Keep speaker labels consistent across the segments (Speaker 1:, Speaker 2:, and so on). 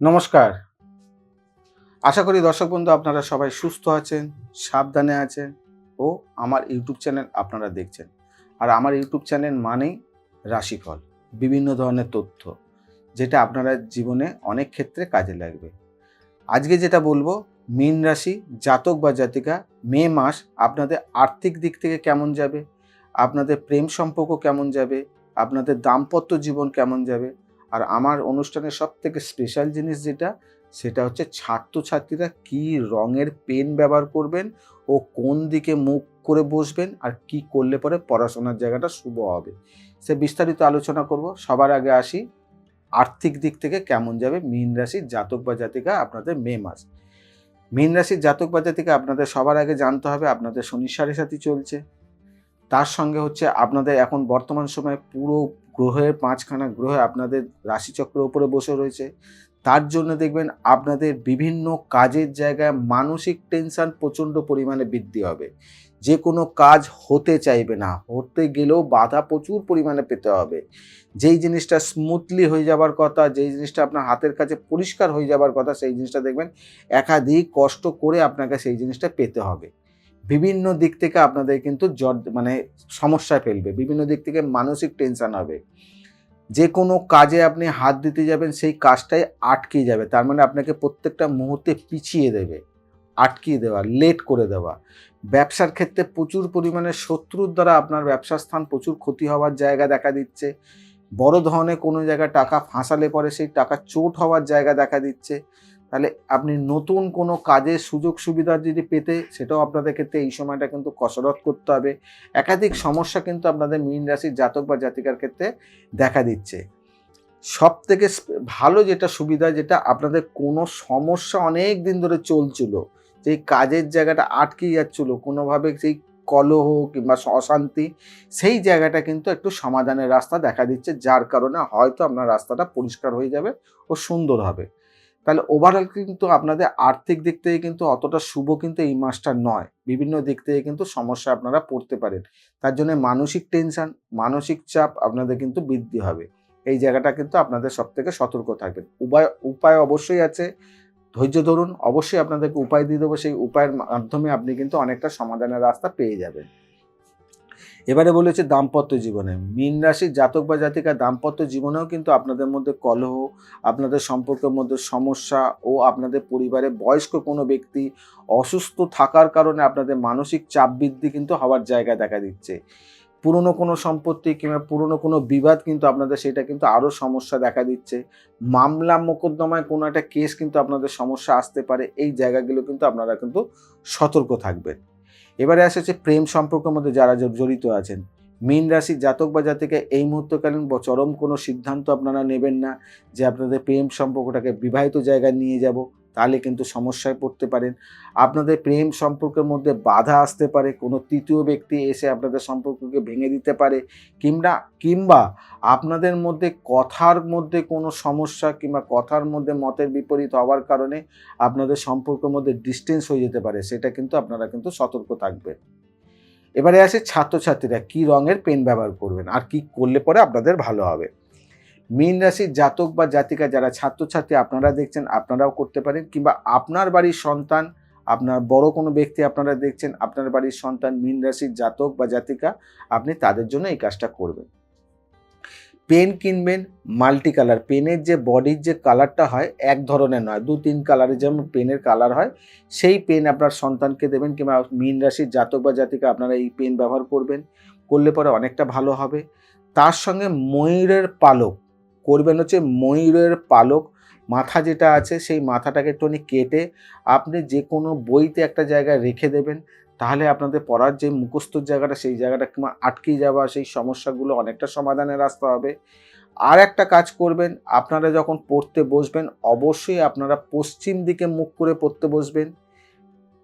Speaker 1: নমস্কার। আশা করি দর্শক বন্ধু আপনারা সবাই সুস্থ আছেন, সাবধানে আছেন ও আমার ইউটিউব চ্যানেল আপনারা দেখছেন। আর আমার ইউটিউব চ্যানেল মানেই রাশিফল, বিভিন্ন ধরনের তথ্য, যেটা আপনারা জীবনে অনেক ক্ষেত্রে কাজে লাগবে। আজকে যেটা বলব, মীন রাশি, জাতক বা জাতিকা, মে মাস আপনাদের আর্থিক দিক থেকে কেমন যাবে, আপনাদের প্রেম সম্পর্ক কেমন যাবে, আপনাদের দাম্পত্য জীবন কেমন যাবে আর আমার অনুষ্ঠানের সব থেকে স্পেশাল জিনিস যেটা, সেটা হচ্ছে ছাত্রছাত্রীরা কি রঙের পেন ব্যবহার করবেন ও কোন দিকে মুখ করে বসবেন আর কি করলে পরে পড়াশোনার জায়গাটা শুভ হবে। সে বিস্তারিত আলোচনা করব। সবার আগে আসি, আর্থিক দিক থেকে কেমন যাবে মীন রাশির জাতক বা জাতিকা আপনাদের মে মাস। মীন রাশির জাতক বা জাতিকা আপনাদের সবার আগে জানতে হবে আপনাদের শনি সাড়ে সাথী চলছে। তার সঙ্গে হচ্ছে আপনাদের এখন বর্তমান সময়ে পুরো গ্রহের পাঁচখানা গ্রহে আপনাদের রাশিচক্রের উপরে বসে রয়েছে। তার জন্য দেখবেন আপনাদের বিভিন্ন কাজের জায়গায় মানসিক টেনশন প্রচণ্ড পরিমাণে বৃদ্ধি হবে। যে কোনো কাজ হতে চাইবে না, হতে গেলেও বাধা প্রচুর পরিমাণে পেতে হবে। যেই জিনিসটা স্মুথলি হয়ে যাবার কথা, যেই জিনিসটা আপনার হাতের কাছে পরিষ্কার হয়ে যাবার কথা, সেই জিনিসটা দেখবেন একাধিক কষ্ট করে আপনাকে সেই জিনিসটা পেতে হবে। বিভিন্ন দিক থেকে আপনাদের কিন্তু জ্বর মানে সমস্যায় ফেলবে। বিভিন্ন দিক থেকে মানসিক টেনশন হবে। যে কোনো কাজে আপনি হাত দিতে যাবেন, সেই কাজটাই আটকে যাবে। তার মানে আপনাকে প্রত্যেকটা মুহূর্তে পিছিয়ে দেবে, আটকিয়ে দেওয়া লেট করে দেওয়া। ব্যবসার ক্ষেত্রে প্রচুর পরিমাণে শত্রুর দ্বারা আপনার ব্যবসার স্থান প্রচুর ক্ষতি হওয়ার জায়গা দেখা দিচ্ছে। বড় ধরনের কোনো জায়গায় টাকা ফাঁসালে পরে সেই টাকা চোট হওয়ার জায়গা দেখা দিচ্ছে। তাহলে আপনি নতুন কোনো কাজের সুযোগ সুবিধা যদি পেতে, সেটাও আপনাদের ক্ষেত্রে এই সময়টা কিন্তু কসরত করতে হবে। একাধিক সমস্যা কিন্তু আপনাদের মীন রাশির জাতক বা জাতিকার ক্ষেত্রে দেখা দিচ্ছে। সব থেকে ভালো যেটা সুবিধা, যেটা আপনাদের কোনো সমস্যা অনেক দিন ধরে চলছিল, যেই কাজের জায়গাটা আটকে যাচ্ছিল, কোনোভাবে সেই কলহ কিংবা অশান্তি, সেই জায়গাটা কিন্তু একটু সমাধানের রাস্তা দেখা দিচ্ছে, যার কারণে হয়তো আপনার রাস্তাটা পরিষ্কার হয়ে যাবে ও সুন্দর হবে। তাহলে ওভারঅল কিন্তু আপনাদের আর্থিক দিক থেকে কিন্তু অতটা শুভ কিন্তু এই মাসটা নয়। বিভিন্ন দিক থেকে কিন্তু সমস্যা আপনারা পড়তে পারেন। তার জন্য মানসিক টেনশন মানসিক চাপ আপনাদের কিন্তু বৃদ্ধি হবে। এই জায়গাটা কিন্তু আপনাদের সব থেকে সতর্ক থাকবেন। উপায় উপায় অবশ্যই আছে। ধৈর্য ধরুন। অবশ্যই আপনাদেরকে উপায় দিয়ে দেবো। সেই উপায়ের মাধ্যমে আপনি কিন্তু অনেকটা সমাধানের রাস্তা পেয়ে যাবেন। এবারে বলেছে দাম্পত্য জীবনে। মীন রাশির জাতক বা জাতিকা দাম্পত্য জীবনেও কিন্তু আপনাদের মধ্যে কলহ, আপনাদের সম্পর্কের মধ্যে সমস্যা ও আপনাদের পরিবারে বয়স্ক কোনো ব্যক্তি অসুস্থ থাকার কারণে আপনাদের মানসিক চাপ বৃদ্ধি কিন্তু হওয়ার জায়গা দেখা দিচ্ছে। পুরনো কোনো সম্পত্তি কিংবা পুরনো কোনো বিবাদ কিন্তু আপনাদের সেটা কিন্তু আরও সমস্যা দেখা দিচ্ছে। মামলা মোকদ্দমায় কোনো একটা কেস কিন্তু আপনাদের সমস্যা আসতে পারে। এই জায়গাগুলো কিন্তু আপনারা কিন্তু সতর্ক থাকবেন। এবারে আসে হচ্ছে প্রেম সম্পর্কের মধ্যে যারা জড়িত আছেন। মীন রাশি জাতক বা জাতিকে এই মুহূর্তকালীন চরম কোনো সিদ্ধান্ত আপনারা নেবেন না যে আপনাদের প্রেম সম্পর্কটাকে বিবাহিত জায়গায় নিয়ে যাব। তাহলে কিন্তু সমস্যায় পড়তে পারেন। আপনাদের প্রেম সম্পর্কের মধ্যে বাধা আসতে পারে, কোনো তৃতীয় ব্যক্তি এসে আপনাদের সম্পর্ককে ভেঙে দিতে পারে, কিংবা কিংবা আপনাদের মধ্যে কথার মধ্যে কোনো সমস্যা কিংবা কথার মধ্যে মতের বিপরীত হওয়ার কারণে আপনাদের সম্পর্কের মধ্যে ডিস্টেন্স হয়ে যেতে পারে, সেটা কিন্তু আপনারা কিন্তু সতর্ক থাকবেন। এবারে আসে ছাত্রছাত্রীরা, কি রঙের পেন ব্যবহার করবেন? আর কি করলে পরে আপনাদের ভালো হবে? মীন রাশির জাতক বা জাতিকা যারা ছাত্রছাত্রী, আপনারা দেখছেন, আপনারাও করতে পারেন। কিংবা আপনার বাড়ির সন্তান, আপনার বড় কোনো ব্যক্তি আপনারা দেখছেন, আপনার বাড়ির সন্তান মীন রাশির জাতক বা জাতিকা, আপনি তাদের জন্য এই কাজটা করবেন। পেন কিনবেন মাল্টি কালার পেনের যে বডির যে কালারটা হয়, এক ধরনের নয়, দু তিন কালারের যেমন পেনের কালার হয়, সেই পেন আপনার সন্তানকে দেবেন কিংবা মীন রাশির জাতক বা জাতিকা আপনারা এই পেন ব্যবহার করবেন। করলে পরে অনেকটা ভালো হবে। তার সঙ্গে ময়ূরের পালক করবেন হচ্ছে ময়ূরের পালক, মাথা যেটা আছে সেই মাথাটাকে একটুখানি কেটে আপনি যে কোনো বইতে একটা জায়গায় রেখে দেবেন, তাহলে আপনাদের পড়ার যে মুখস্থর জায়গাটা সেই জায়গাটা কিংবা আটকে যাওয়া সেই সমস্যাগুলো অনেকটা সমাধানের রাস্তা হবে। আর একটা কাজ করবেন, আপনারা যখন পড়তে বসবেন, অবশ্যই আপনারা পশ্চিম দিকে মুখ করে পড়তে বসবেন।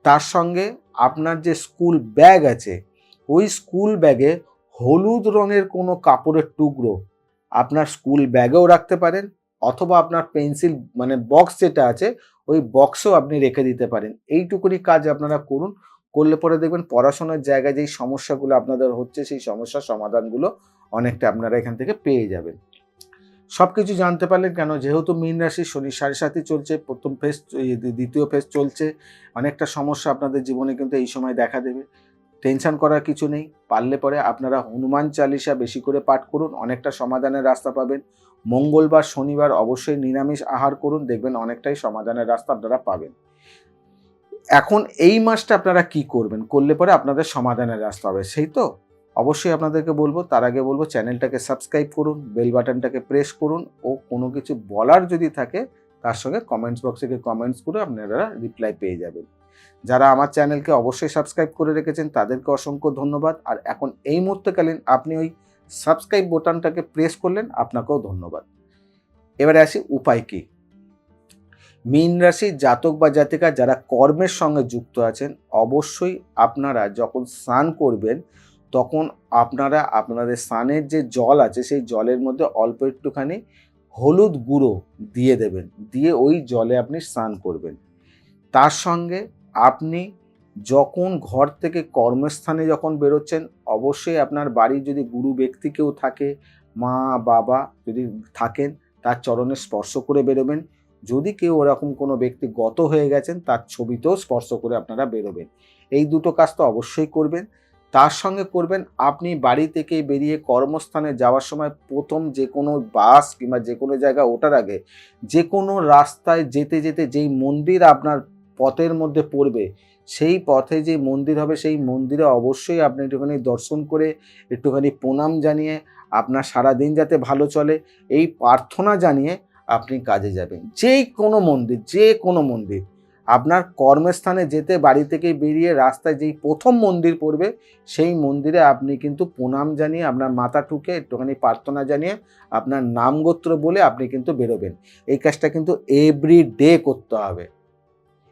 Speaker 1: তার সঙ্গে আপনার যে স্কুল ব্যাগ আছে, ওই স্কুল ব্যাগে হলুদ রঙের কোনো কাপড়ের টুকরো আপনার স্কুল ব্যাগেও রাখতে পারেন, অথবা আপনার পেন্সিল মানে বক্স যেটা আছে, ওই বক্সও আপনি রেখে দিতে পারেন। এইটুকুনি কাজ আপনারা করুন, করলে পরে দেখবেন পড়াশোনার জায়গায় যেই সমস্যাগুলো আপনাদের হচ্ছে, সেই সমস্যার সমাধানগুলো অনেকটা আপনারা এখান থেকে পেয়ে যাবেন। সব কিছু জানতে পারলেন কেন? যেহেতু মীন রাশি শনি সাড়ে সাতই চলছে, প্রথম ফেজ দ্বিতীয় ফেজ চলছে, অনেকটা সমস্যা আপনাদের জীবনে কিন্তু এই সময় দেখা দেবে। টেনশন করার কিছু নেই। পারলে পরে আপনারা হনুমান চালিসা বেশি করে পাঠ করুন, অনেকটা সমাধানের রাস্তা পাবেন। মঙ্গলবার, শনিবার অবশ্যই নিরামিষ আহার করুন, দেখবেন অনেকটাই সমাধানের রাস্তা আপনারা পাবেন। এখন এই মাসটা আপনারা কি করবেন? করলে পরে আপনাদের সমাধানের রাস্তা হবে, সেই তো? অবশ্যই আপনাদেরকে বলব, তার আগে বলব, চ্যানেলটাকে সাবস্ক্রাইব করুন, বেল বাটনটাকে প্রেস করুন, ও কোনো কিছু বলার যদি থাকে তার সঙ্গে কমেন্টস বক্সে গিয়ে কমেন্টস করে আপনারা রিপ্লাই পেয়ে যাবেন। যারা আমার চ্যানেলকে অবশ্যই সাবস্ক্রাইব করে রেখেছেন, তাদেরকে অসংখ্য ধন্যবাদ। আর এখন এই মুহূর্তেকালীন আপনি ওই সাবস্ক্রাইব বোতামটাকে প্রেস করলেন, আপনাকেও ধন্যবাদ। এবারে আসি উপায় কী? মীন রাশি জাতক বা জাতিকা যারা কর্মের সঙ্গে যুক্ত আছেন, অবশ্যই আপনারা যখন স্নান করবেন, তখন আপনারা আপনাদের স্নানের যে জল আছে, সেই জলের মধ্যে অল্প একটুখানি হলুদ গুঁড়ো দিয়ে দেবেন। দিয়ে ওই জলে আপনি স্নান করবেন। তার সঙ্গে আপনি যখন ঘর থেকে কর্মস্থানে যখন বেরোচ্ছেন, অবশ্যই আপনার বাড়ির যদি গুরু ব্যক্তি কেউ থাকে, মা, বাবা যদি থাকেন, তার চরণে স্পর্শ করে বেরোবেন। যদি কেউ ওরকম কোনো ব্যক্তি গত হয়ে গেছেন, তার ছবিতেও স্পর্শ করে আপনারা বেরোবেন। এই দুটো কাজ তো অবশ্যই করবেন। তার সঙ্গে করবেন আপনি বাড়ি থেকে বেরিয়ে কর্মস্থানে যাওয়ার সময় প্রথম যে কোনো বাস কিংবা যে কোনো জায়গা ওঠার আগে যে কোনো রাস্তায় যেতে যেতে যেই মন্দির আপনার পথের মধ্যে পড়বে, সেই পথে যে মন্দির হবে সেই মন্দিরে অবশ্যই আপনি একটুখানি দর্শন করে একটুখানি প্রণাম জানিয়ে আপনার সারা দিন যাতে ভালো চলে, এই প্রার্থনা জানিয়ে আপনি কাজে যাবেন। যেই কোনো মন্দির, যে কোনো মন্দির। আপনার কর্মস্থানে যেতে, বাড়ি থেকে বেরিয়ে রাস্তায় যেই প্রথম মন্দির পড়বে, সেই মন্দিরে আপনি কিন্তু প্রণাম জানিয়ে, আপনার মাথা ঠুকে, একটুখানি প্রার্থনা জানিয়ে, আপনার নাম গোত্র বলে আপনি কিন্তু বেরোবেন। এই কাজটা কিন্তু এভরি ডে করতে হবে।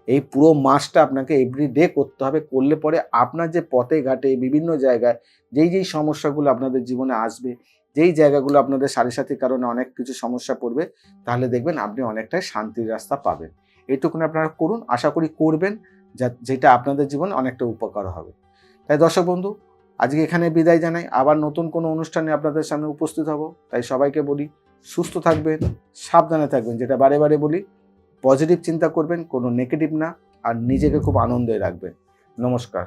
Speaker 1: এই পুরো মাসটা আপনাকে এভরি ডে করতে হবে। করলে পরে আপনার যে পথে ঘাটে, বিভিন্ন জায়গায়, যেই যেই সমস্যাগুলো আপনাদের জীবনে আসবে, যেই জায়গাগুলো আপনাদের সাড়ে সাথীর কারণে অনেক কিছু সমস্যা পড়বে, তাহলে দেখবেন আপনি অনেকটাই শান্তির রাস্তা পাবেন। এইটুকুন আপনারা করুন, আশা করি করবেন, যা, যেটা আপনাদের জীবনে অনেকটা উপকার হবে। তাই দর্শক বন্ধু, আজকে এখানে বিদায় জানাই। আবার নতুন কোনো অনুষ্ঠানে আপনাদের সামনে উপস্থিত হব। তাই সবাইকে বলি, সুস্থ থাকবেন, সাবধানে থাকবেন। যেটা বারে বারে বলি পজিটিভ চিন্তা করবেন, কোনো নেগেটিভ না, আর নিজেকে খুব আনন্দে রাখবেন। নমস্কার।